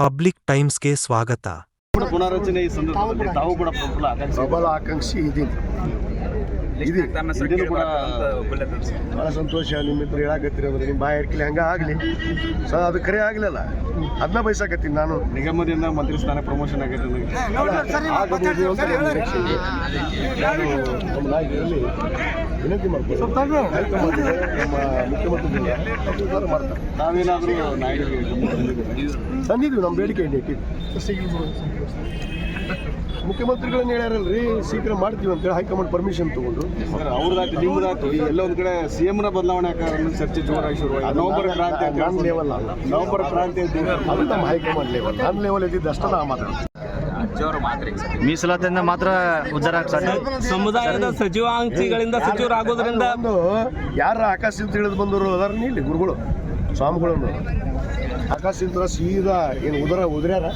Public ಟೈಮ್ಸ್ಗೆ ಸ್ವಾಗತ. ಪುನರಚನೆ ಈ ಸಂದರ್ಭದಲ್ಲಿ ತಾವು ಕೂಡ ಪ್ರಬಲ ಆಕಾಂಕ್ಷಿ ಇದೆ ಭಾಳ ಸಂತೋಷ ನಿಮ್ಮ ಹೇಳಾಕತ್ತೀರಿ ಅಂದ್ರೆ ನಿಮ್ಮ ಬಾಯಿ ಇರ್ಕಿಲ್ಲ ಹಂಗ ಆಗಲಿ ಸೊ ಅದು ಕರೆ ಆಗಲಿಲ್ಲ. ಅದನ್ನ ಬಯಸಾಕತ್ತೀನಿ ನಾನು. ನಿಗಮದಿಂದ ಮಂತ್ರಿ ಸ್ಥಾನ ಪ್ರಮೋಷನ್ ಆಗೈತೆ ವಿನಂತಿ ಹೈಕಮಾಂಡ್ಗೆ ನಮ್ಮ ಮುಖ್ಯಮಂತ್ರಿಗಳಿಗೆ ಮಾಡ್ತಾರೆ. ತಾವೇನಾದ್ರೂ ನಾಯಕರಿಗೆ? ತಂದಿದ್ವಿ ನಮ್ಮ ಬೇಡಿಕೆ ಇಟ್ಟಿದ್ದು ಮುಖ್ಯಮಂತ್ರಿಗಳನ್ನ ಹೇಳ್ಯಾರಲ್ರಿ ಶೀಘ್ರ ಮಾಡ್ತೀವಿ ಅಂತೇಳಿ ಹೈಕಮಾಂಡ್ ಪರ್ಮಿಷನ್ ತಗೊಂಡು. ಸರ್ ಅವ್ರದಾಯ್ತು ನಿಮ್ದಾಯ್ತು. ಎಲ್ಲ ಒಂದ್ ಕಡೆ ಸಿಎಂ ನ ಬದಲಾವಣೆ ಚರ್ಚೆ ಜೋರಾಗಿ ಶುರುವಾಗಿದೆ ನವೆಂಬರ್ ಕ್ರಾಂತಿ ಅಂತ ನನ್ನ ಲೆವೆಲ್ ಅಲ್ಲ. ನವೆಂಬರ್ ಕ್ರಾಂತಿ ಅಂತ ಹೇಳಿ. ಅದು ನಮ್ಮ ಹೈಕಮಾಂಡ್ ಲೆವೆಲ್ ನನ್ನ ಲೆವೆಲ್ ಇದ್ದಿದ್ದು ಅಷ್ಟೇ ನಾ ಮಾತಾಡ್ತೀನಿ. ಮೀಸಲಾತಿಯಿಂದ ಮಾತ್ರ ಉದ್ಧಾರ ಸಮುದಾಯದ ಸಚಿವಾಂಕ್ಷಿಗಳಿಂದ ಸಚಿವರಾಗೋದ್ರಿಂದ ಯಾರ ಆಕಾಶದಿಂದ ತಿಳಿದು ಬಂದವರು ಅದಾರ ಇಲ್ಲಿ ಗುರುಗಳು ಸ್ವಾಮಿಗಳು ಆಕಾಶದಿಂದ ಸೀದಾ ಏನು ಉದರ ಉದುರ್ಯಾರ?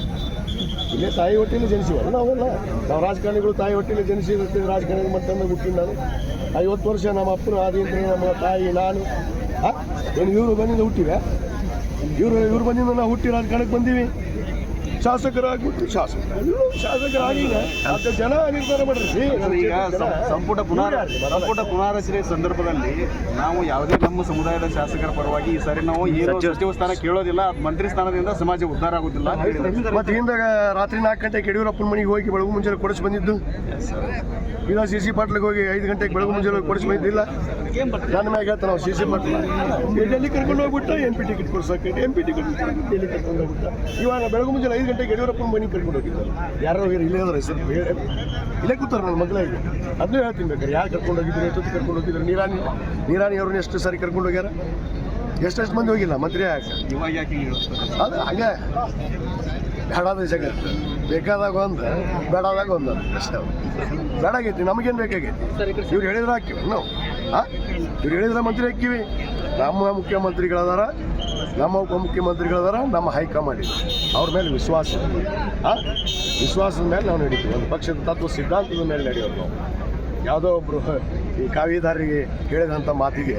ಇಲ್ಲೇ ತಾಯಿ ಹೊಟ್ಟಿಲಿ ಜನಿಸಿವಲ್ಲ ನಾವೆಲ್ಲ. ನಾವು ರಾಜಕಾರಣಿಗಳು ತಾಯಿ ಹೊಟ್ಟಿಲಿ ಜನಿಸಿರ್ತೀವಿ ರಾಜಕಾರಣಿ ಮತ್ತೊಮ್ಮೆ ಹುಟ್ಟಿನ ನಾನು ಐವತ್ತು ವರ್ಷ ನಮ್ಮ ಅಪ್ಪನ ಆದಿಂತ ನಮ್ಮ ತಾಯಿ, ನಾನು, ಹಾಂ? ಇವರು ಬಂದಿಂದ ಹುಟ್ಟಿವೆ. ಇವರು, ಇವ್ರು ಬಂದಿಂದ ನಾವು ಹುಟ್ಟಿ ರಾಜಕಾರಣಕ್ಕೆ ಬಂದೀವಿ. ಶಾಸಕರಾಗ್ಬಿಟ್ಟು ಶಾಸಕರು ಶಾಸಕರಾಗಿ ಮತ್ತೆ ಜನ ನಿರ್ಧಾರ ಮಾಡಿರಿ. ಈಗ ಸಂಪುಟ ಪುನರ್ ಸಂಪುಟ ಪುನಾರಚನೆ ಸಂದರ್ಭದಲ್ಲಿ ನಾವು ಯಾವುದೇ ನಮ್ಮ ಸಮುದಾಯದ ಶಾಸಕರ ಪರವಾಗಿ ಈ ಸಾರಿ ನಾವು ಏನು ಸಚಿವ ಸ್ಥಾನ ಕೇಳೋದಿಲ್ಲ ಅದ್ ಮಂತ್ರಿ ಸ್ಥಾನದಿಂದ ಸಮಾಜ ಉದ್ಧಾರ ಆಗುದಿಲ್ಲ ಮತ್ತೆ ಹಿಂದಾಗ ರಾತ್ರಿ ನಾಲ್ಕು ಗಂಟೆಗೆ ಯಡಿಯೂರಪ್ಪನ ಮನೆಗೆ ಹೋಗಿ ಬೆಳಗು ಮುಂಜಾನೆ ಕೊಡಿಸಿ ಬಂದಿದ್ದು. ಈಗ ಸಿ ಸಿ ಪಾಟ್ಲಿಗೆ ಹೋಗಿ ಐದು ಗಂಟೆಗೆ ಬೆಳಗು ಮುಂಜಾನೆ ಹೋಗಿ ಕೊಡಿಸಿ ಬಂದಿದ್ದಿಲ್ಲ. ನನ್ನ ಮ್ಯಾಗ ನಾವು ಸಿ ಸಿ ಪಾಟ್ಲ. ಡೆಲ್ಲಿ ಕರ್ಕೊಂಡು ಹೋಗ್ಬಿಟ್ಟು ಎಂ ಪಿ ಟಿಕೆಟ್ ಕೊಡ್ಸಕ್ಕೆ ಎಂ ಪಿ ಟಿಕೆಟ್ ಡೆಲ್ಲಿ ಕರ್ಕೊಂಡು ಹೋಗ್ಬಿಟ್ಟು ಇವಾಗ ಬೆಳಗು ಮುಂಜಾನೆ ಐದು ಗಂಟೆಗೆ ಯಡಿಯೂರಪ್ಪನ ಮನೆಗೆ ಕರ್ಕೊಂಡು ಹೋಗಿದ್ದಾರೆ ಯಾರೋ ಹೋಗಿರು ಇಲ್ಲೇ ಅದ್ರ ಹೆಸರು ಇಲ್ಲೇ ಕೂತಾರೆ ನನ್ನ ಮಗಳಿಗೆ ಅದನ್ನೇ ಹೇಳ್ತೀನಿ ಬೇಕಾರೆ ಯಾರು ಕರ್ಕೊಂಡು ಹೋಗಿದ್ರು ಎಷ್ಟೊತ್ತು ಕರ್ಕೊಂಡು ಹೋಗಿದ್ರು? ನೀರಾಣಿ ನೀರಾಣಿ ಅವ್ರನ್ನ ಎಷ್ಟು ಸಾರಿ ಕರ್ಕೊಂಡು ಹೋಗ್ಯಾರ? ಎಷ್ಟೆಷ್ಟು ಮಂದಿ ಹೋಗಿಲ್ಲ ಮಂತ್ರಿ ಯಾಕೆ? ಅದು ಹಂಗೆ. ಬೇಡಾದ ಜಗತ್ತು ಬೇಕಾದಾಗ ಒಂದು ಬೇಡಾದಾಗ ಒಂದು ಅಷ್ಟೇ ಬೇಡಾಗೈತಿ ನಮಗೇನು ಬೇಕಾಗೈತಿ? ಇವ್ರು ಹೇಳಿದ್ರೆ ಹಾಕಿವಿ ನಾವು. ಹಾಂ ಇವ್ರು ಹೇಳಿದ್ರೆ ಮಂತ್ರಿ ಹಾಕಿವಿ. ನಮ್ಮ ಮುಖ್ಯಮಂತ್ರಿಗಳದಾರ. ನಮ್ಮ ಉಪಮುಖ್ಯಮಂತ್ರಿಗಳದಾರ ನಮ್ಮ ಹೈಕಮಾಂಡ್ ಇದೆ. ಅವ್ರ ಮೇಲೆ ವಿಶ್ವಾಸ ಇದೆ. ಹಾಂ? ವಿಶ್ವಾಸದ ಮೇಲೆ ನಾವು ನಡೀತೀವಿ. ಒಂದು ಪಕ್ಷದ ತತ್ವ ಸಿದ್ಧಾಂತದ ಮೇಲೆ ನಡೆಯೋದು. ನಾವು ಯಾವುದೋ ಒಬ್ಬರು ಈ ಕಾವಿದಾರಿಗೆ ಹೇಳಿದಂಥ ಮಾತಿಗೆ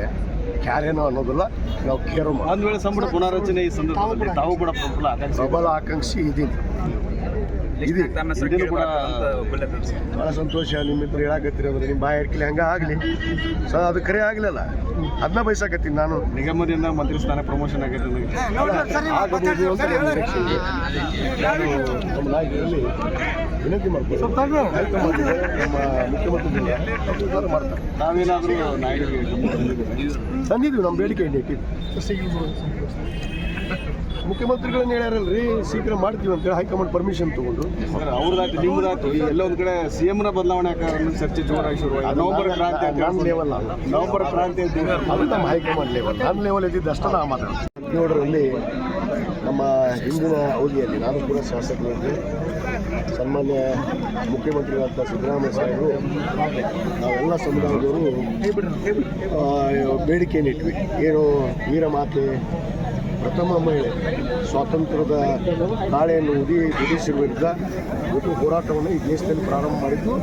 ಕ್ಯಾರೇನೋ ಅನ್ನೋದಿಲ್ಲ. ನಾವು ಕೇರು ಒಂದು ವೇಳೆ ಸಂಪುಟ ಪುನಾರಚನೆ ಈ ಸಂದರ್ಭದಲ್ಲಿ ತಾವು ಕೂಡ ಪ್ರಬಲ ಆಕಾಂಕ್ಷಿ ಪ್ರಬಲ ಆಕಾಂಕ್ಷಿ ಇದೀನಿ ಇದೆ ಇದನ್ನು ಕೂಡ ಭಾಳ ಸಂತೋಷ ನಿಮ್ಮ ಹತ್ರ ಹೇಳಾಕತ್ತೀರಿ ಅಂದ್ರೆ ನಿಮ್ಮ ಬಾಯಿ ಇರ್ಕಿಲ್ಲ ಹಂಗ ಆಗಲಿ. ಸೊ ಅದು ಕರೆ ಆಗಲಿಲ್ಲ. ಅದನ್ನ ಬಯಸಾಕತ್ತೀನಿ ನಾನು. ನಿಗಮದಿಂದ ಮಂತ್ರಿ ಸ್ಥಾನ ಪ್ರಮೋಷನ್ ಆಗೈತೆ ನನಗೆ ಆಗಬಹುದು ಅಂತ ನಮ್ಮ ನಾಯಕರಲ್ಲಿ ವಿನಂತಿ ಮಾಡ್ತೀವಿ ನಮ್ಮ ಮುಖ್ಯಮಂತ್ರಿಗಳು ಮಾಡ್ತಾರೆ. ನಾಯಕರಿಗೆ? ತಂದಿದ್ವಿ ನಮ್ಮ ಬೇಡಿಕೆ ಇಟ್ಟಿದ್ದು ಮುಖ್ಯಮಂತ್ರಿಗಳನ್ನ ಹೇಳ್ಯಾರಲ್ರಿ ಶೀಘ್ರ ಮಾಡ್ತೀವಿ ಅಂತೇಳಿ ಹೈಕಮಾಂಡ್ ಪರ್ಮಿಷನ್ ತಗೊಂಡು. ಅವ್ರದ್ದು ಅವ್ರದಾಯ್ತು ನಿಮ್ದಾಯ್ತು. ಈ ಎಲ್ಲ ಒಂದ್ ಕಡೆ ಸಿಎಂ ನ ಬದಲಾವಣೆ ಚರ್ಚೆ ಜೋರಾಗಿ ಶುರುವಾಗಿದೆ ನವೆಂಬರ್ ಕ್ರಾಂತಿ ಅಂತ ಹೇಳಿ. ಲೆವೆಲ್ ಅಲ್ಲ. ನವೆಂಬರ್ ಕ್ರಾಂತಿ ಅಂತ ಹೇಳಿ. ಅದು ನಮ್ಮ ಹೈಕಮಾಂಡ್ ಲೆವೆಲ್ ನನ್ನ ಲೆವೆಲ್ ಇದ್ದಿದ್ದು ಅಷ್ಟೇ ನಾ ಮಾತಾಡ್ತೀನಿ ನೋಡ್ರಲ್ಲಿ ನಮ್ಮ ಹಿಂದಿನ ಅವಧಿಯಲ್ಲಿ ನಾನು ಕೂಡ ಶಾಸಕರಲ್ಲಿ ಸನ್ಮಾನ್ಯ ಮುಖ್ಯಮಂತ್ರಿಗಳಾದ ಸಿದ್ದರಾಮಯ್ಯ ಸಾಹೇಬರು ನಾವೆಲ್ಲ ಸಮುದಾಯದವರು ಬೇಡಿಕೆಯನ್ನು ಇಟ್ವಿ. ಏನು ವೀರಮಾತೆ ಪ್ರಥಮ ಮಹಿಳೆ ಸ್ವಾತಂತ್ರ್ಯದ ನಾಳೆಯನ್ನು ಉದಿ ಉದಿಸಿರುವ ಒಂದು ಹೋರಾಟವನ್ನು ಈ ದೇಶದಲ್ಲಿ ಪ್ರಾರಂಭ ಮಾಡಿದ್ದು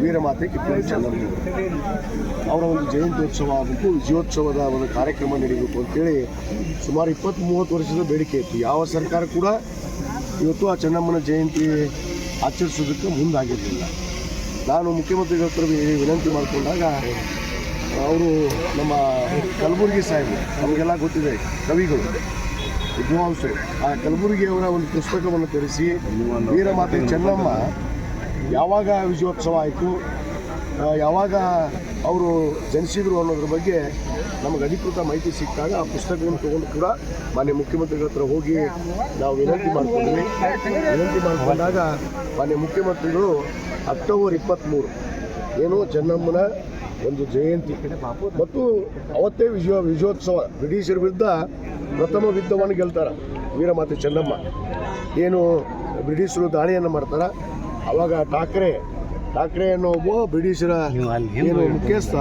ವೀರಮಾತೆ ಕಿತ್ತೂರು ಚೆನ್ನಮ್ಮ ಅವರ ಒಂದು ಜಯಂತ್ಯೋತ್ಸವ ಆಗಬೇಕು ವಿಜಯೋತ್ಸವದ ಒಂದು ಕಾರ್ಯಕ್ರಮ ನಡೀಬೇಕು ಅಂತೇಳಿ ಸುಮಾರು ಇಪ್ಪತ್ತು ಮೂವತ್ತು ವರ್ಷದ ಬೇಡಿಕೆ ಇತ್ತು. ಯಾವ ಸರ್ಕಾರ ಕೂಡ ಇವತ್ತು ಆ ಚೆನ್ನಮ್ಮನ ಜಯಂತಿ ಆಚರಿಸೋದಕ್ಕೆ ಮುಂದಾಗಿರಲಿಲ್ಲ. ನಾನು ಮುಖ್ಯಮಂತ್ರಿಗಳ ಹತ್ರ ವಿನಂತಿ ಮಾಡಿಕೊಂಡಾಗ ಅವರು ನಮ್ಮ ಕಲಬುರಗಿ ಸಾಹೇಬರು, ನಮಗೆಲ್ಲ ಗೊತ್ತಿದೆ ಕವಿಗಳು, ವಿದ್ವಾಂಸರು. ಆ ಕಲಬುರಗಿಯವರ ಒಂದು ಪುಸ್ತಕವನ್ನು ತರಿಸಿ ವೀರಮಾತೆ ಚೆನ್ನಮ್ಮ ಯಾವಾಗ ವಿಜಯೋತ್ಸವ ಆಯಿತು ಯಾವಾಗ ಅವರು ಜನಿಸಿದ್ರು ಅನ್ನೋದ್ರ ಬಗ್ಗೆ ನಮಗೆ ಅಧಿಕೃತ ಮಾಹಿತಿ ಸಿಕ್ಕಾಗ ಆ ಪುಸ್ತಕವನ್ನು ತಗೊಂಡು ಕೂಡ ಮಾನ್ಯ ಮುಖ್ಯಮಂತ್ರಿಗಳ ಹತ್ರ ಹೋಗಿ ನಾವು ವಿನಂತಿ ಮಾಡ್ಕೊಂಡ್ವಿ. ವಿನಂತಿ ಮಾಡಿಕೊಂಡಾಗ ಮಾನ್ಯ ಮುಖ್ಯಮಂತ್ರಿಗಳು ಅಕ್ಟೋಬರ್ ಇಪ್ಪತ್ತ್ಮೂರು, ಏನು ಚೆನ್ನಮ್ಮನ ಒಂದು ಜಯಂತಿ. ಮತ್ತು ಅವತ್ತೇ ವಿಜಯ ವಿಜಯೋತ್ಸವ ಬ್ರಿಟಿಷರ ವಿರುದ್ಧ ಪ್ರಥಮ ಯುದ್ಧವನ್ನು ಗೆಲ್ತಾರೆ ವೀರಮಾತೆ ಚೆನ್ನಮ್ಮ. ಏನು ಬ್ರಿಟಿಷರು ದಾಳಿಯನ್ನು ಮಾಡ್ತಾರೆ? ಅವಾಗ ಠಾಕ್ರೆ ಠಾಕ್ರೆ ಅನ್ನೋ ಒಬ್ಬ ಬ್ರಿಟಿಷರ ಏನು ಮುಖ್ಯಸ್ಥ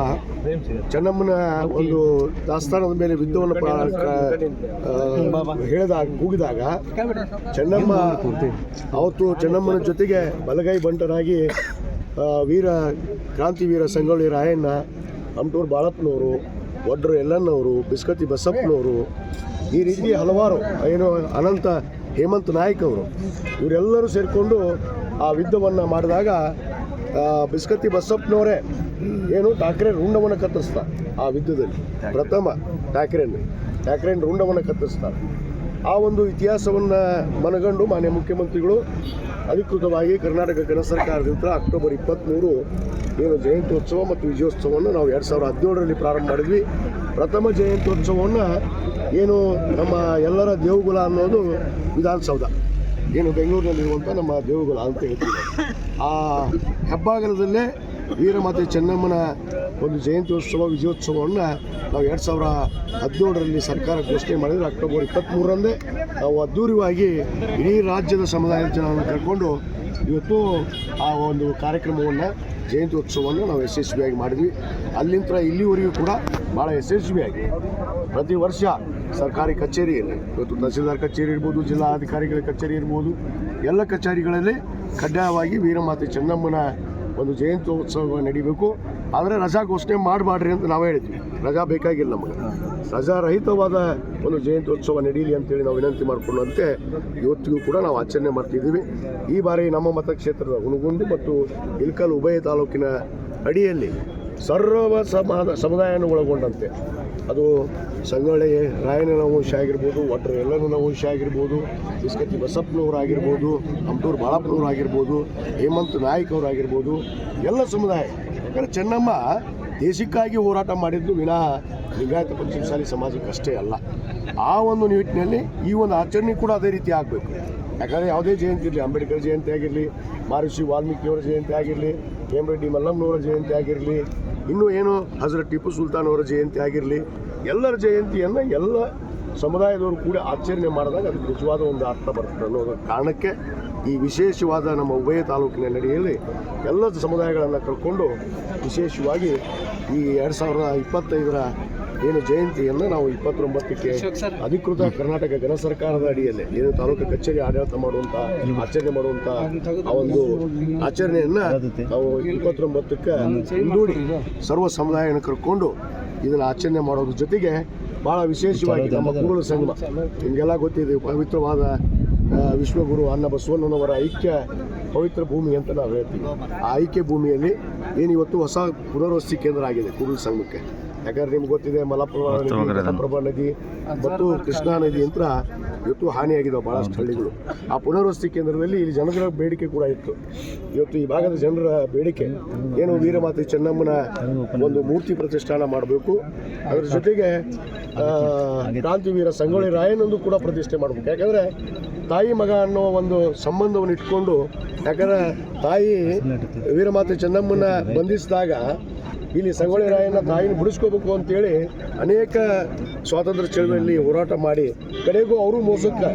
ಚೆನ್ನಮ್ಮನ ಒಂದು ದಾಸ್ತಾನದ ಮೇಲೆ ಯುದ್ಧವನ್ನು ಹೇಳಿದಾಗ ಕೂಗಿದಾಗ ಚೆನ್ನಮ್ಮ ಅವತ್ತು ಚೆನ್ನಮ್ಮನ ಜೊತೆಗೆ ಬಲಗೈ ಬಂಟನಾಗಿ ಆ, ವೀರ ಕ್ರಾಂತಿವೀರ ಸಂಗೊಳ್ಳಿ ರಾಯಣ್ಣ ಅಂಟೂರು ಬಾಳಪ್ಪನವರು ಒಡ್ರು ಎಲ್ಲಣ್ಣವರು ಬಿಸ್ಕತಿ ಬಸಪ್ಪನವರು, ಈ ರೀತಿ ಹಲವಾರು, ಏನು ಅನಂತ ಹೇಮಂತ್ ನಾಯಕ್ ಅವರು ಇವರೆಲ್ಲರೂ ಸೇರಿಕೊಂಡು ಆ ಯುದ್ಧವನ್ನು ಮಾಡಿದಾಗ ಬಿಸ್ಕತಿ ಬಸಪ್ಪನವರೇ, ಏನು ಠಾಕ್ರೆ ರುಂಡವನ್ನು ಕತ್ತರಿಸ್ತಾರೆ ಆ ಯುದ್ಧದಲ್ಲಿ. ಪ್ರಥಮ ಠಾಕ್ರೆನ್ ಠಾಕ್ರೆನ್ ರುಂಡವನ್ನು ಕತ್ತರಿಸ್ತಾರೆ ಆ ಒಂದು ಇತಿಹಾಸವನ್ನು ಮನಗಂಡು ಮಾನ್ಯ ಮುಖ್ಯಮಂತ್ರಿಗಳು ಅಧಿಕೃತವಾಗಿ ಕರ್ನಾಟಕ ಕೇಂದ್ರ ಸರ್ಕಾರದಿಂದ ಅಕ್ಟೋಬರ್ ಇಪ್ಪತ್ತ್ಮೂರು ಏನು ಜಯಂತ್ಯೋತ್ಸವ ಮತ್ತು ವಿಜಯೋತ್ಸವವನ್ನು ನಾವು ಎರಡು ಸಾವಿರದ ಹದಿನೇಳರಲ್ಲಿ ಪ್ರಾರಂಭ ಮಾಡಿದ್ವಿ. ಪ್ರಥಮ ಜಯಂತ್ಯೋತ್ಸವವನ್ನು ಏನು ನಮ್ಮ ಎಲ್ಲರ ದೇವಗುಲ ಅನ್ನೋದು ವಿಧಾನಸೌಧ, ಏನು ಬೆಂಗಳೂರಿನಲ್ಲಿರುವಂಥ ನಮ್ಮ ದೇವಗುಲ ಅಂತ ಹೇಳ್ತೀವಿ ಆ ಹೆಬ್ಬಾಗಲದಲ್ಲೇ ವೀರಮಾತೆ ಚೆನ್ನಮ್ಮನ ಒಂದು ಜಯಂತ್ಯೋತ್ಸವ ವಿಜಯೋತ್ಸವವನ್ನು ನಾವು ಎರಡು ಸಾವಿರ ಹದಿನೇಳರಲ್ಲಿ ಸರ್ಕಾರ ಘೋಷಣೆ ಮಾಡಿದರೆ. ಅಕ್ಟೋಬರ್ ಇಪ್ಪತ್ತ್ಮೂರರಂದೇ ನಾವು ಅದ್ಧೂರಿಯಾಗಿ ಇಡೀ ರಾಜ್ಯದ ಸಮುದಾಯದ ಜನರನ್ನು ಕರ್ಕೊಂಡು ಇವತ್ತು ಆ ಒಂದು ಕಾರ್ಯಕ್ರಮವನ್ನು ಜಯಂತ್ಯೋತ್ಸವವನ್ನು ನಾವು ಯಶಸ್ವಿಯಾಗಿ ಮಾಡಿದ್ವಿ. ಅಲ್ಲಿಂದ ಇಲ್ಲಿವರೆಗೂ ಕೂಡ ಭಾಳ ಯಶಸ್ವಿಯಾಗಿ ಪ್ರತಿ ವರ್ಷ ಸರ್ಕಾರಿ ಕಚೇರಿಯಲ್ಲಿ ಇವತ್ತು ತಹಸೀಲ್ದಾರ್ ಕಚೇರಿ ಇರ್ಬೋದು, ಜಿಲ್ಲಾಧಿಕಾರಿಗಳ ಕಚೇರಿ ಇರ್ಬೋದು, ಎಲ್ಲ ಕಚೇರಿಗಳಲ್ಲಿ ಕಡ್ಡಾಯವಾಗಿ ವೀರಮಾತೆ ಚೆನ್ನಮ್ಮನ ಒಂದು ಜಯಂತ್ಯೋತ್ಸವ ನಡಿಬೇಕು. ಆದರೆ ರಜಾ ಘೋಷಣೆ ಮಾಡಬಾಡ್ರಿ ಅಂತ ನಾವು ಹೇಳಿದ್ವಿ. ರಜಾ ಬೇಕಾಗಿಲ್ಲ ನಮಗೆ. ರಜಾ ರಹಿತವಾದ ಒಂದು ಜಯಂತ್ಯೋತ್ಸವ ನಡೀಲಿ ಅಂತೇಳಿ ನಾವು ವಿನಂತಿ ಮಾಡಿಕೊಂಡಂತೆ ಇವತ್ತಿಗೂ ಕೂಡ ನಾವು ಆಚರಣೆ ಮಾಡ್ತಿದ್ದೀವಿ. ಈ ಬಾರಿ ನಮ್ಮ ಮತಕ್ಷೇತ್ರದ ಹುಣಗುಂದು ಮತ್ತು ಇಲ್ಕಲ್ ಉಭಯ ತಾಲೂಕಿನ ಅಡಿಯಲ್ಲಿ ಸರ್ವ ಸಮಾದ ಸಮುದಾಯವನ್ನು ಒಳಗೊಂಡಂತೆ. ಅದು ಸಂಗೊಳ್ಳಿ, ರಾಯಣ್ಣನ ವಂಶ ಆಗಿರ್ಬೋದು ಒಟ್ಟರೆ ಎಲ್ಲನ ವಂಶ ಆಗಿರ್ಬೋದು, ಬಿಸ್ಕತ್ತಿ ಬಸಪ್ಪನವ್ರು ಆಗಿರ್ಬೋದು ಅಮಟೂರು ಬಾಳಪ್ಪನವ್ರು ಆಗಿರ್ಬೋದು, ಹೇಮಂತ್ ನಾಯಕ್ ಅವ್ರು ಆಗಿರ್ಬೋದು, ಎಲ್ಲ ಸಮುದಾಯ. ಯಾಕಂದರೆ ಚೆನ್ನಮ್ಮ ದೇಶಕ್ಕಾಗಿ ಹೋರಾಟ ಮಾಡಿದ್ದು ವಿನಃ ಲಿಂಗಾಯತ ಪಂಚಮಸಾಲಿ ಸಾಲಿ ಸಮಾಜಕ್ಕಷ್ಟೇ ಅಲ್ಲ. ಆ ಒಂದು ನಿಟ್ಟಿನಲ್ಲಿ ಈ ಒಂದು ಆಚರಣೆ ಕೂಡ ಅದೇ ರೀತಿ ಆಗಬೇಕು. ಯಾಕಂದರೆ ಯಾವುದೇ ಜಯಂತಿ ಇರಲಿ, ಅಂಬೇಡ್ಕರ್ ಜಯಂತಿ ಆಗಿರಲಿ, ಮಹರ್ಷಿ ವಾಲ್ಮೀಕಿಯವರ ಜಯಂತಿ ಆಗಿರಲಿ, ಹೇಮರೆಡ್ಡಿ ಮಲ್ಲಮ್ಮನವರ ಜಯಂತಿ ಆಗಿರಲಿ ಇನ್ನೂ ಏನು ಹಜರತ್ ಟಿಪ್ಪು ಸುಲ್ತಾನ್ ಅವರ ಜಯಂತಿ ಆಗಿರಲಿ, ಎಲ್ಲರ ಜಯಂತಿಯನ್ನು ಎಲ್ಲ ಸಮುದಾಯದವರು ಕೂಡ ಆಚರಣೆ ಮಾಡಿದಾಗ ಅದಕ್ಕೆ ನಿಜವಾದ ಒಂದು ಅರ್ಥ ಬರ್ತದೆ ಅನ್ನೋದರ ಕಾರಣಕ್ಕೆ ಈ ವಿಶೇಷವಾದ ನಮ್ಮ ಉಭಯ ತಾಲೂಕಿನ ನಡೆಯಲ್ಲಿ ಎಲ್ಲ ಸಮುದಾಯಗಳನ್ನು ಕರ್ಕೊಂಡು ವಿಶೇಷವಾಗಿ ಈ ಎರಡು ಸಾವಿರದ ಇಪ್ಪತ್ತೈದರ ಏನು ಜಯಂತಿಯನ್ನು ನಾವು ಇಪ್ಪತ್ತೊಂಬತ್ತಕ್ಕೆ ಅಧಿಕೃತ ಕರ್ನಾಟಕ ಗಣ ಸರ್ಕಾರದ ಅಡಿಯಲ್ಲಿ ಏನು ತಾಲೂಕು ಕಚೇರಿ ಆಡಳಿತ ಮಾಡುವಂಥ ಆಚರಣೆ ಮಾಡುವಂಥ ಆ ಒಂದು ಆಚರಣೆಯನ್ನು ನಾವು ಇಪ್ಪತ್ತೊಂಬತ್ತಕ್ಕೆ ಮುಂದೂಡಿ ಸರ್ವ ಸಮುದಾಯವನ್ನು ಕರ್ಕೊಂಡು ಇದನ್ನು ಆಚರಣೆ ಮಾಡೋದ್ರ ಜೊತೆಗೆ ಭಾಳ ವಿಶೇಷವಾಗಿ ನಮ್ಮ ಗುರುಗಳ ಸಂಗಮ. ನಿಮಗೆಲ್ಲ ಗೊತ್ತಿದೆ ಪವಿತ್ರವಾದ ವಿಶ್ವಗುರು ಅನ್ನ ಬಸವಣ್ಣನವರ ಐಕ್ಯ ಪವಿತ್ರ ಭೂಮಿ ಅಂತ ನಾವು ಹೇಳ್ತೀವಿ. ಆ ಐಕ್ಯ ಭೂಮಿಯಲ್ಲಿ ಏನು ಇವತ್ತು ಹೊಸ ಪುನರ್ವಸತಿ ಕೇಂದ್ರ ಆಗಿದೆ ಕುರುಳ ಸಂಘಕ್ಕೆ ಯಾಕಂದ್ರೆ ನಿಮ್ಗೆ ಗೊತ್ತಿದೆ ಮಲಪ್ರಭಾ ನದಿ ಮಲಪ್ರಭಾ ನದಿ ಮತ್ತು ಕೃಷ್ಣಾ ನದಿ ಅಂತ ಇವತ್ತು ಹಾನಿಯಾಗಿದ್ದಾವೆ ಭಾಳಷ್ಟು ಹಳ್ಳಿಗಳು. ಆ ಪುನರ್ವಸತಿ ಕೇಂದ್ರದಲ್ಲಿ ಇಲ್ಲಿ ಜನಗಳ ಬೇಡಿಕೆ ಕೂಡ ಇತ್ತು. ಇವತ್ತು ಈ ಭಾಗದ ಜನರ ಬೇಡಿಕೆ ಏನು ವೀರಮಾತೆ ಚೆನ್ನಮ್ಮನ ಒಂದು ಮೂರ್ತಿ ಪ್ರತಿಷ್ಠಾನ ಮಾಡಬೇಕು. ಅದರ ಜೊತೆಗೆ ಕ್ರಾಂತಿವೀರ ಸಂಗೊಳ್ಳಿ ರಾಯನೊಂದು ಕೂಡ ಪ್ರತಿಷ್ಠೆ ಮಾಡಬೇಕು. ಯಾಕಂದರೆ ತಾಯಿ ಮಗ ಅನ್ನೋ ಒಂದು ಸಂಬಂಧವನ್ನು ಇಟ್ಕೊಂಡು ಯಾಕಂದರೆ ತಾಯಿ ವೀರಮಾತೆ ಚೆನ್ನಮ್ಮನ ಬಂಧಿಸಿದಾಗ ಇಲ್ಲಿ ಸಂಗೊಳ್ಳಿ ರಾಯನ ತಾಯಿನ ಬಿಡಿಸ್ಕೋಬೇಕು ಅಂತೇಳಿ ಅನೇಕ ಸ್ವಾತಂತ್ರ್ಯ ಚಳವಳಿಯಲ್ಲಿ ಹೋರಾಟ ಮಾಡಿ, ಕಡೆಗೂ ಅವರು ಮೋಸಕ್ಕೆ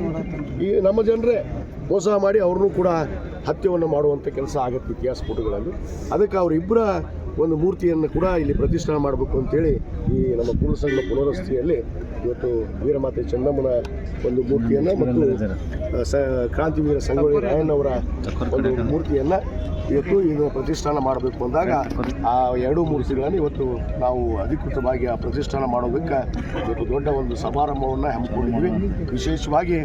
ಈ ನಮ್ಮ ಜನರೇ ಮೋಸ ಮಾಡಿ ಅವ್ರನ್ನೂ ಕೂಡ ಹತ್ಯೆಯನ್ನು ಮಾಡುವಂಥ ಕೆಲಸ ಆಗುತ್ತೆ ಇತಿಹಾಸ ಪುಟಗಳಲ್ಲಿ ಅದಕ್ಕೆ ಅವರಿಬ್ಬರ ಒಂದು ಮೂರ್ತಿಯನ್ನು ಕೂಡ ಇಲ್ಲಿ ಪ್ರತಿಷ್ಠಾನ ಮಾಡಬೇಕು ಅಂತೇಳಿ ಈ ನಮ್ಮ ಪುರುಷಗಳ ಸಂಘ ಪುನರಸ್ತಿಯಲ್ಲಿ ಇವತ್ತು ವೀರಮಾತೆ ಚೆನ್ನಮ್ಮನ ಒಂದು ಮೂರ್ತಿಯನ್ನು ಮತ್ತು ಸ, ಕ್ರಾಂತಿವೀರ ಸಂಗೊಳ್ಳಿ ರಾಯಣ್ಣವರ ಒಂದು ಮೂರ್ತಿಯನ್ನು ಇವತ್ತು ಇದು ಪ್ರತಿಷ್ಠಾನ ಮಾಡಬೇಕು ಅಂದಾಗ ಆ ಎರಡೂ ಮೂರ್ತಿಗಳನ್ನು ಇವತ್ತು ನಾವು ಅಧಿಕೃತವಾಗಿ ಆ ಪ್ರತಿಷ್ಠಾನ ಮಾಡೋದಕ್ಕೆ ಇವತ್ತು ದೊಡ್ಡ ಒಂದು ಸಮಾರಂಭವನ್ನು ಹಮ್ಮಿಕೊಂಡಿದ್ವಿ. ವಿಶೇಷವಾಗಿ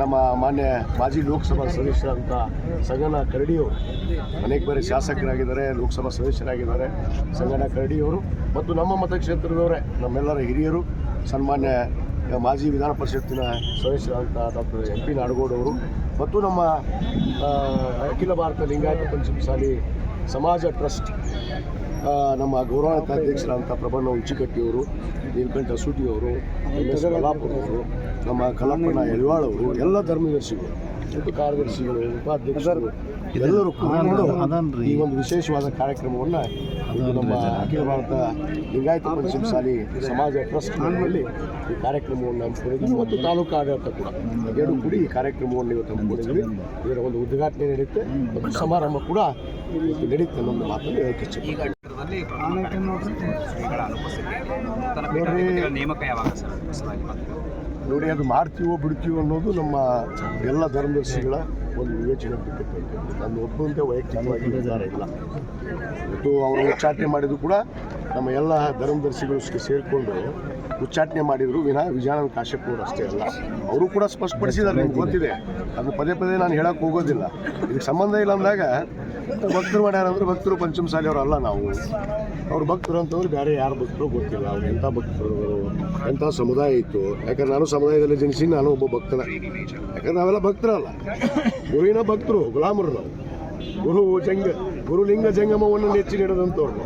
ನಮ್ಮ ಮಾನ್ಯ ಮಾಜಿ ಲೋಕಸಭಾ ಸದಸ್ಯರಂಥ ಸಂಗನ ಕರಡಿಯವರು, ಅನೇಕ ಬಾರಿ ಶಾಸಕರಾಗಿದ್ದಾರೆ, ಲೋಕಸಭಾ ಸದಸ್ಯರಾಗಿದ್ದಾರೆ ಸಂಗನ ಕರಡಿಯವರು ಮತ್ತು ನಮ್ಮ ಮತಕ್ಷೇತ್ರದವರೇ ನಮ್ಮೆಲ್ಲರ ಹಿರಿಯರು, ಸನ್ಮಾನ್ಯ ಮಾಜಿ ವಿಧಾನ ಪರಿಷತ್ತಿನ ಸದಸ್ಯರಾದಂಥ ಡಾಕ್ಟರ್ ಎಂ ಪಿ ನಾಡಗೌಡ ಅವರು ಮತ್ತು ನಮ್ಮ ಅಖಿಲ ಭಾರತ ಲಿಂಗಾಯತ ಪಂಚಮಸಾಲಿ ಸಮಾಜ ಟ್ರಸ್ಟ್ ನಮ್ಮ ಗೌರವಾನ್ವಿತ ಅಧ್ಯಕ್ಷರಾದಂಥ ಪ್ರಬಣ್ಣ ಉಚ್ಚಿಕಟ್ಟಿಯವರು ನೀಲಕಂಠ ಸೂಟಿಯವರು ಕಲಾಪುರವರು ನಮ್ಮ ಕಲಾಪಣ್ಣ ಯಳವಾಳ್ ಅವರು, ಎಲ್ಲ ಧರ್ಮದರ್ಶಿಗಳು ಮತ್ತು ಕಾರ್ಯದರ್ಶಿಗಳು, ಉಪಾಧ್ಯಕ್ಷರು ಎಲ್ಲರೂ ಕೂತ್ಕೊಂಡು ಈ ಒಂದು ವಿಶೇಷವಾದ ಕಾರ್ಯಕ್ರಮವನ್ನು ಇದು ನಮ್ಮ ಅಖಿಲ ಭಾರತ ಲಿಂಗಾಯತ ಪಂಚಮಸಾಲಿ ಸಮಾಜ ಟ್ರಸ್ಟ್ನಲ್ಲಿ ಈ ಕಾರ್ಯಕ್ರಮವನ್ನು ಹಂಚಿಕೊಂಡಿದ್ವಿ ಮತ್ತು ತಾಲೂಕು ಆಡಳಿತ ಕೂಡ ಎರಡು ಕೂಡಿ ಈ ಕಾರ್ಯಕ್ರಮವನ್ನು ಇವತ್ತು ಹಮ್ಮಿಕೊಂಡಿದ್ವಿ ಇದರ ಒಂದು ಉದ್ಘಾಟನೆ ನಡೆಯುತ್ತೆ ಮತ್ತು ಸಮಾರಂಭ ಕೂಡ ನಡೆಯುತ್ತೆ ನಮ್ಮ ಒಂದು ಮಾತನ್ನು ಹೇಳಕ್ಕೆ ಇಚ್ಛೆ ನೇಮಕ ಯಾವಾಗ ಸರ್? ನೋಡಿ ಅದು ಮಾಡ್ತೀವೋ ಬಿಡ್ತೀವೋ ಅನ್ನೋದು ನಮ್ಮ ಎಲ್ಲ ಧರ್ಮದರ್ಶಿಗಳ ಒಂದು ವಿವೇಚನೆ ಬಿಟ್ಟಿರ್ತಕ್ಕಂಥದ್ದು ನನ್ನ ಒಬ್ಬಂತೆ ವೈಯಕ್ತಿಕವಾಗಿ ನಿರ್ಧಾರ ಇಲ್ಲ. ಇವತ್ತು ಅವರು ಉಚ್ಚಾಟನೆ ಮಾಡಿದ್ರು ಕೂಡ ನಮ್ಮ ಎಲ್ಲ ಧರ್ಮದರ್ಶಿಗಳು ಸೇರಿಕೊಂಡು ಉಚ್ಚಾಟನೆ ಮಾಡಿದ್ರು ವಿನಃ ವಿಜಯಾನಂದ ಕಾಶ್ಯಪ್ ಅವರು ಅಷ್ಟೇ ಅಲ್ಲ. ಅವರು ಕೂಡ ಸ್ಪಷ್ಟಪಡಿಸಿದ್ದಾರೆ ನಿಮ್ಗೆ ಗೊತ್ತಿದೆ. ಅದು ಪದೇ ಪದೇ ನಾನು ಹೇಳಕ್ಕೆ ಹೋಗೋದಿಲ್ಲ. ಇದಕ್ಕೆ ಸಂಬಂಧ ಇಲ್ಲ ಅಂದಾಗ ಭಕ್ತರು ಮಾಡ್ಯಾರ ಅಂದ್ರೆ ಭಕ್ತರು ಪಂಚಮಸಾಲಿ ಅಲ್ಲ ನಾವು. ಅವ್ರು ಭಕ್ತರು ಅಂತಂದ್ರೆ ಬೇರೆ ಯಾರು ಭಕ್ತರು ಗೊತ್ತಿಲ್ಲ. ಅವ್ರು ಎಂಥ ಭಕ್ತರು ಎಂಥ ಸಮುದಾಯ ಇತ್ತು. ಯಾಕಂದ್ರೆ ನಾನು ಸಮುದಾಯದಲ್ಲಿ ಜನಿಸಿ ನಾನು ಒಬ್ಬ ಭಕ್ತನ. ಯಾಕಂದ್ರೆ ನಾವೆಲ್ಲ ಭಕ್ತರಲ್ಲ. ಗುರುವಿನ ಭಕ್ತರು, ಗುಲಾಮರು ನಾವು. ಗುರು ಜಂಗ ಗುರುಲಿಂಗ ಜಂಗಮವನ್ನು ನೆಚ್ಚಿ ನೀಡದಂಥವ್ರು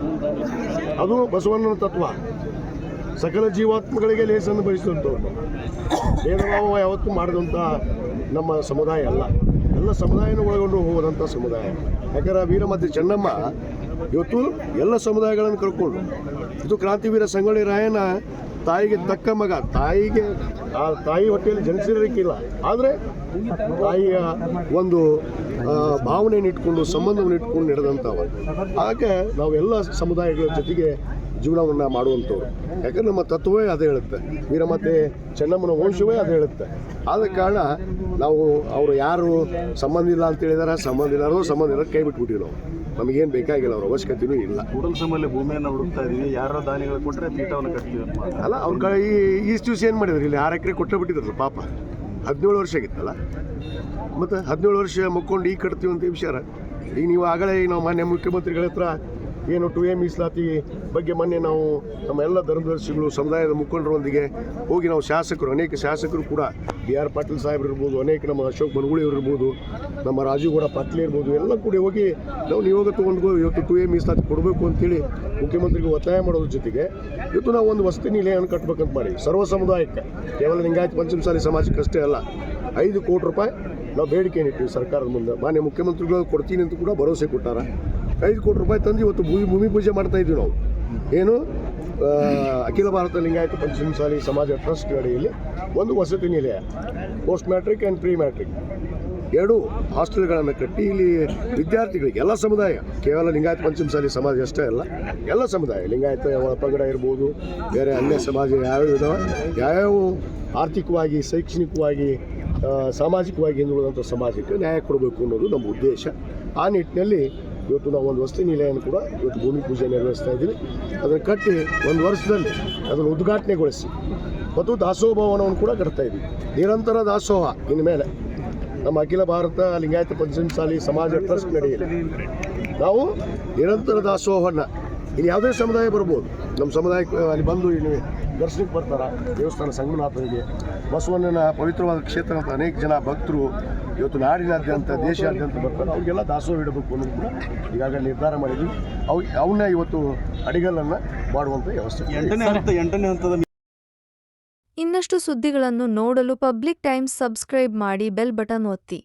ಅದು ಬಸವಣ್ಣನ ತತ್ವ. ಸಕಲ ಜೀವಾತ್ಮಗಳಿಗೆ ಲೇಸನ್ನು ಬಯಸಿದಂಥವ್ರು ಭೇದಭಾವ ಯಾವತ್ತೂ ಮಾಡಿದಂಥ ನಮ್ಮ ಸಮುದಾಯ ಅಲ್ಲ. ಎಲ್ಲ ಸಮುದಾಯನ ಒಳಗೊಂಡು ಹೋಗುವಂಥ ಸಮುದಾಯ. ಯಾಕಂದ್ರೆ ವೀರಮತಿ ಚೆನ್ನಮ್ಮ ಇವತ್ತು ಎಲ್ಲ ಸಮುದಾಯಗಳನ್ನು ಕರ್ಕೊಂಡು, ಇದು ಕ್ರಾಂತಿವೀರ ಸಂಗೊಳ್ಳಿ ರಾಯನ ತಾಯಿಗೆ ತಕ್ಕ ಮಗ, ತಾಯಿಗೆ, ಆ ತಾಯಿ ಹೊಟ್ಟೆಯಲ್ಲಿ ಜನಿಸಿರಲಿಕ್ಕಿಲ್ಲ. ಆದರೆ ತಾಯಿಯ ಒಂದು ಭಾವನೆಯನ್ನು ಇಟ್ಕೊಂಡು, ಸಂಬಂಧವನ್ನು ಇಟ್ಕೊಂಡು ನಡೆದಂಥವ ಹಾಗೆ ನಾವೆಲ್ಲ ಸಮುದಾಯಗಳ ಜೊತೆಗೆ ಜೀವನವನ್ನು ಮಾಡುವಂಥವ್ರು. ಯಾಕಂದ್ರೆ ನಮ್ಮ ತತ್ವವೇ ಅದು ಹೇಳುತ್ತೆ. ವೀರಮತೆ ಚೆನ್ನಮ್ಮನ ವಂಶವೇ ಅದು ಹೇಳುತ್ತೆ. ಆದ ಕಾರಣ ನಾವು ಅವರು ಯಾರು ಸಂಬಂಧ ಇಲ್ಲ ಅಂತ ಹೇಳಿದಾರೆ ಸಂಬಂಧ ಇಲ್ಲಾರೋ ಸಂಬಂಧ ಇಲ್ಲ ಕೈ ಬಿಟ್ಬಿಟ್ಟಿವಿ ನಾವು ನಮಗೇನು ಬೇಕಾಗಿಲ್ಲ ಅವ್ರ ಅವಶ್ಯಕತೆಯೂ ಇಲ್ಲ. ಕೂಡಲ ಸಂಬಂಧ ಭೂಮಿಯನ್ನು ಹುಡುಕ್ತಾ ಇದೀವಿ ಯಾರೋ ದಾನಿಗಳು ಕೊಟ್ಟರೆ ಪೀಠವನ್ನು ಕಟ್ತೀವಿ. ಅಲ್ಲ ಅವ್ರ ಕ ಈ ಈಸ್ಟ್ ದಿವಸ ಏನು ಮಾಡಿದ್ರು? ಇಲ್ಲಿ ಆರು ಎಕರೆ ಕೊಟ್ಟರೆ ಬಿಟ್ಟಿದ್ರು ಪಾಪ. ಹದಿನೇಳು ವರ್ಷ ಆಗಿತ್ತಲ್ಲ? ಮತ್ತು ಹದಿನೇಳು ವರ್ಷ ಮುಕ್ಕೊಂಡು ಈಗ ಕಟ್ತೀವಿ ಅಂತ ವಿಚಾರ. ಈಗ ನೀವು ಆಗಲೇ ನಾವು ಮಾನ್ಯ ಮುಖ್ಯಮಂತ್ರಿಗಳ ಹತ್ರ ಏನು ಟು ಎ ಮೀಸಲಾತಿ ಬಗ್ಗೆ ಮೊನ್ನೆ ನಾವು ನಮ್ಮ ಎಲ್ಲ ಧರ್ಮದರ್ಶಿಗಳು, ಸಮುದಾಯದ ಮುಖಂಡರೊಂದಿಗೆ ಹೋಗಿ ನಾವು ಶಾಸಕರು, ಅನೇಕ ಶಾಸಕರು ಕೂಡ, ಬಿ ಆರ್ ಪಾಟೀಲ್ ಸಾಹೇಬ್ರು ಇರ್ಬೋದು, ಅನೇಕ ನಮ್ಮ ಅಶೋಕ್ ಬನಗುಳಿ ಇರ್ಬೋದು, ನಮ್ಮ ರಾಜೀವ್ಗೌಡ ಪಾಟೀಲ್ ಇರ್ಬೋದು, ಎಲ್ಲ ಕೂಡ ಹೋಗಿ ನಾವು ನಿಯೋಗ ತೊಗೊಂಡು ಇವತ್ತು ಟು ಎ ಮೀಸಲಾತಿ ಕೊಡಬೇಕು ಅಂತೇಳಿ ಮುಖ್ಯಮಂತ್ರಿಗೆ ಒತ್ತಾಯ ಮಾಡೋದ್ರ ಜೊತೆಗೆ ಇವತ್ತು ನಾವು ಒಂದು ವಸತಿ ನಿಲಯವನ್ನು ಕಟ್ಟಬೇಕಂತ ಮಾಡಿ, ಸರ್ವ ಸಮುದಾಯಕ್ಕೆ, ಕೇವಲ ಲಿಂಗಾಯತ್ ಪಂಚಮಸಾಲಿ ಸಮಾಜಕ್ಕೆ ಅಷ್ಟೇ ಅಲ್ಲ, ಐದು ಕೋಟಿ ರೂಪಾಯಿ ನಾವು ಬೇಡಿಕೆ ಇಟ್ಟಿವಿ ಸರ್ಕಾರದ ಮುಂದೆ. ಮಾನ್ಯ ಮುಖ್ಯಮಂತ್ರಿಗಳು ಕೊಡ್ತೀನಿ ಅಂತ ಕೂಡ ಭರವಸೆ ಕೊಟ್ಟಾರ. ಐದು ಕೋಟಿ ರೂಪಾಯಿ ತಂದು ಇವತ್ತು ಭೂಮಿ ಭೂಮಿ ಪೂಜೆ ಮಾಡ್ತಾ ಇದ್ವಿ ನಾವು. ಏನು? ಅಖಿಲ ಭಾರತ ಲಿಂಗಾಯತ ಪಂಚಮಸಾಲಿ ಸಮಾಜ ಟ್ರಸ್ಟ್ ಅಡಿಯಲ್ಲಿ ಒಂದು ವಸತಿ ನಿಲಯ, post matric and pre matric. ಎರಡು ಹಾಸ್ಟೆಲ್ಗಳನ್ನು ಕಟ್ಟಿ ಇಲ್ಲಿ ವಿದ್ಯಾರ್ಥಿಗಳಿಗೆ, ಎಲ್ಲ ಸಮುದಾಯ, ಕೇವಲ ಲಿಂಗಾಯತ ಪಂಚಮಸಾಲಿ ಸಮಾಜ ಅಷ್ಟೇ ಅಲ್ಲ, ಎಲ್ಲ ಸಮುದಾಯ, ಲಿಂಗಾಯತ ಪಂಗಡ ಇರ್ಬೋದು, ಬೇರೆ ಅನ್ಯ ಸಮಾಜ ಯಾವ್ಯಾವ ಇದಾವೆ, ಯಾವ್ಯಾವ ಆರ್ಥಿಕವಾಗಿ, ಶೈಕ್ಷಣಿಕವಾಗಿ ಸಾಮಾಜಿಕವಾಗಿ ಹಿಂದುಳಿದಂಥ ಸಮಾಜಕ್ಕೆ ನ್ಯಾಯ ಕೊಡಬೇಕು ಅನ್ನೋದು ನಮ್ಮ ಉದ್ದೇಶ. ಆ ನಿಟ್ಟಿನಲ್ಲಿ ಇವತ್ತು ನಾವು ಒಂದು ವಸತಿ ನಿಲಯವನ್ನು ಕೂಡ ಇವತ್ತು ಭೂಮಿ ಪೂಜೆ ನೆರವೇರಿಸ್ತಾ ಇದ್ದೀವಿ. ಅದನ್ನು ಕಟ್ಟಿ ಒಂದು ವರ್ಷದಲ್ಲಿ ಅದನ್ನು ಉದ್ಘಾಟನೆಗೊಳಿಸಿ ಮತ್ತು ದಾಸೋಹ ಭವನವನ್ನು ಕೂಡ ಕಟ್ತಾ ಇದ್ದೀವಿ. ನಿರಂತರ ದಾಸೋಹ ಇನ್ಮೇಲೆ ನಮ್ಮ ಅಖಿಲ ಭಾರತ ಲಿಂಗಾಯತ ಪಂಚಮಸಾಲಿ ಸಮಾಜ ಟ್ರಸ್ಟ್ ನಡೆಯಲಿ. ನಾವು ನಿರಂತರ ದಾಸೋಹವನ್ನು ಇಲ್ಲಿ ಯಾವುದೇ ಸಮುದಾಯ ಬರ್ಬೋದು. ನಮ್ಮ ಸಮುದಾಯಕ್ಕೆ ಅಲ್ಲಿ ಬಂದು ಇಲ್ಲಿ ದರ್ಶನಕ್ಕೆ ಬರ್ತಾರೆ, ದೇವಸ್ಥಾನ ಸಂಗಮನಾಥನಿಗೆ, ಬಸವಣ್ಣನ ಪವಿತ್ರವಾದ ಕ್ಷೇತ್ರ ಅಂತ ಅನೇಕ ಜನ ಭಕ್ತರು ಇವತ್ತು ನಾಡಿನಾದ್ಯಂತ ದೇಶಾದ್ಯಂತ ಬರ್ತಾರೆ. ಅವ್ರಿಗೆಲ್ಲ ದಾಸೋಹ ಇಡಬೇಕು ಅನ್ನೋದು ಕೂಡ ಈಗಾಗಲೇ ನಿರ್ಧಾರ ಮಾಡಿದ್ವಿ. ಅವು ಅವನ್ನ ಇವತ್ತು ಅಡಿಗಲ್ಲನ್ನು ಮಾಡುವಂಥ ವ್ಯವಸ್ಥೆ. ಎಂಟನೇ ಹಂತ ಎಂಟನೇ ಹಂತದ ಇನ್ನಷ್ಟು ಸುದ್ದಿಗಳನ್ನು ನೋಡಲು ಪಬ್ಲಿಕ್ ಟೈಮ್ಸ್ ಸಬ್ಸ್ಕ್ರೈಬ್ ಮಾಡಿ ಬೆಲ್ ಬಟನ್ ಒತ್ತಿ.